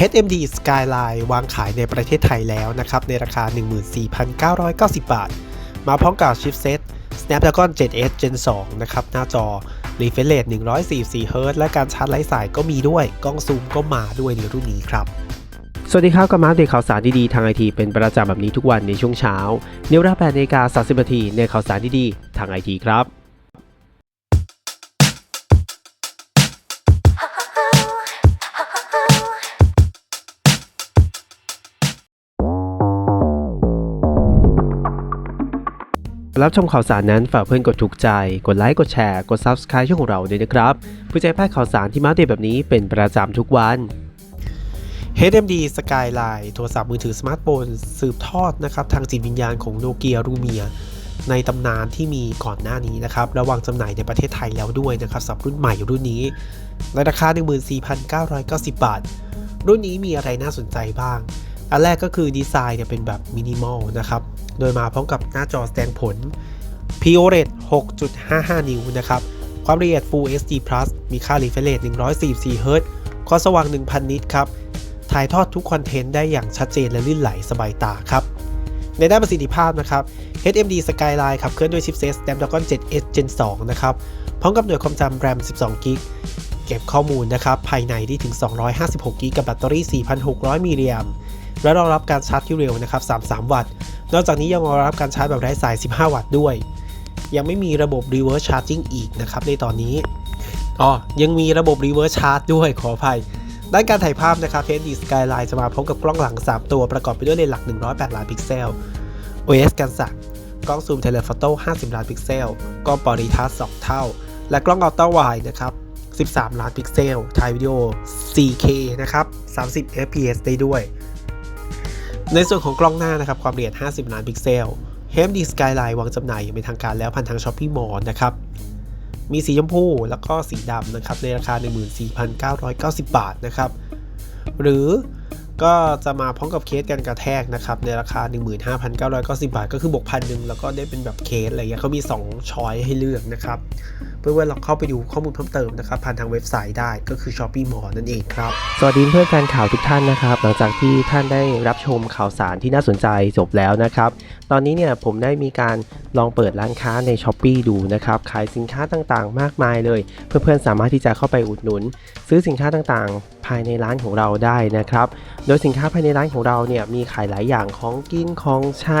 HMD Skyline วางขายในประเทศไทยแล้วนะครับ ในราคา 14,990 บาท มาพร้อมกับชิปเซต Snapdragon 7S Gen 2 นะครับ หน้าจอ refresh rate 144 Hz และการชาร์จไร้สายก็มีด้วย กล้องซูมก็มาด้วยในรุ่นนี้ครับ สวัสดีครับกับมาเดตข่าวสารดีๆ ทางไอทีเป็นประจำแบบนี้ทุกวันในช่วงเช้าในเวลา8นาฬิกา30นาทีในข่าวสารดีๆ ทางไอทีครับ รับชมข่าวสารนั้นฝากเพื่อนกดถูกใจ กดไลค์กดแชร์กด Subscribe ช่องของเราด้วยนะครับเพื่อจะให้พลาดข่าวสารที่มาเดตแบบนี้เป็นประจำทุกวัน HMD Skyline โทรศัพท์มือถือสมาร์ทโฟนสืบทอดนะครับทางจิตวิญญาณของโนเกียรูเมียในตำนานที่มีก่อนหน้านี้นะครับระวางจำหน่ายในประเทศไทยแล้วด้วยนะครับสำหรับรุ่นใหม่รุ่นนี้ในราคา 14,990 บาท รุ่นนี้มีอะไรน่าสนใจบ้าง อันแรกก็คือดีไซน์เนี่ยเป็นแบบมินิมอลนะครับ โดยมาพร้อมกับหน้าจอแสดงผล POLED 6.55 นิ้วนะครับ ความละเอียด Full HD Plus มีค่า refresh rate 144 Hz ความสว่าง 1,000 นิตครับ ถ่ายทอดทุกคอนเทนต์ได้อย่างชัดเจนและลื่นไหลสบายตาครับ ในด้านประสิทธิภาพนะครับ HMD Skyline ขับเคลื่อนด้วยชิปเซต Snapdragon 7S Gen 2 นะครับ พร้อมกับหน่วยความจำ RAM 12 g b เก็บข้อมูลนะครับ ภายในได้ถึง 256 g b กับแบตเตอรี่ 4,600 มิลลิแอม และรองรับการชาร์จที่เร็วนะครับ 33 วัตต์ นอกจากนี้ยังรองรับการชาร์จแบบไร้สาย 15 วัตต์ด้วย ยังไม่มีระบบ reverse charging อีกนะครับในตอนนี้ อ๋อ ยังมีระบบ reverse charge ด้วยขออภัย ด้านการถ่ายภาพนะครับ HD Skyline จะมาพร้อมกับกล้องหลัง 3 ตัวประกอบไปด้วยเลนส์หลัก 108 ล้านพิกเซล OS กันสั่นกล้องซูมเทเลโฟโต้ 50 ล้านพิกเซล กล้องปริทัศน์2เท่า และกล้องอัลตร้าไวด์นะครับ13 ล้านพิกเซล ถ่ายวิดีโอ 4K นะครับ 30 fps ได้ด้วย ในส่วนของกล้องหน้านะครับความละเอียด 50 ล้านพิกเซล HD Skyline วางจำหน่ายอย่างเป็นทางการแล้วผ่านทาง Shopee Mall นะครับ มีสีชมพูแล้วก็สีดำนะครับในราคา 14,990 บาทนะครับ หรือก็จะมาพร้อมกับเคสกันกระแทกนะครับในราคา 15,990 บาท ก็คือบวกพันหนึ่งแล้วก็ได้เป็นแบบเคสอะไรเงี้ยเขามี 2 ช้อยให้เลือกนะครับ พื่อว่าเราเข้าไปดูข้อมูลเพิ่มเติมนะครับผ่านทางเว็บไซต์ได้ก็คือ Shopee Mall นั่นเองครับ สวัสดีเพื่อนแฟนข่าวทุกท่านนะครับ หลังจากที่ท่านได้รับชมข่าวสารที่น่าสนใจจบแล้วนะครับ ตอนนี้เนี่ยผมได้มีการลองเปิดร้านค้าใน s h อ p e e ดูนะครับขายสินค้าต่างๆ มากมายเลย เพื่อนๆสามารถที่จะเข้าไปอุดหนุน ซื้อสินค้าต่างๆ ภายในร้านของเราได้นะครับ โดยสินค้าภายในร้านของเราเนี่ยมีขายหลายอย่างของกินของใช้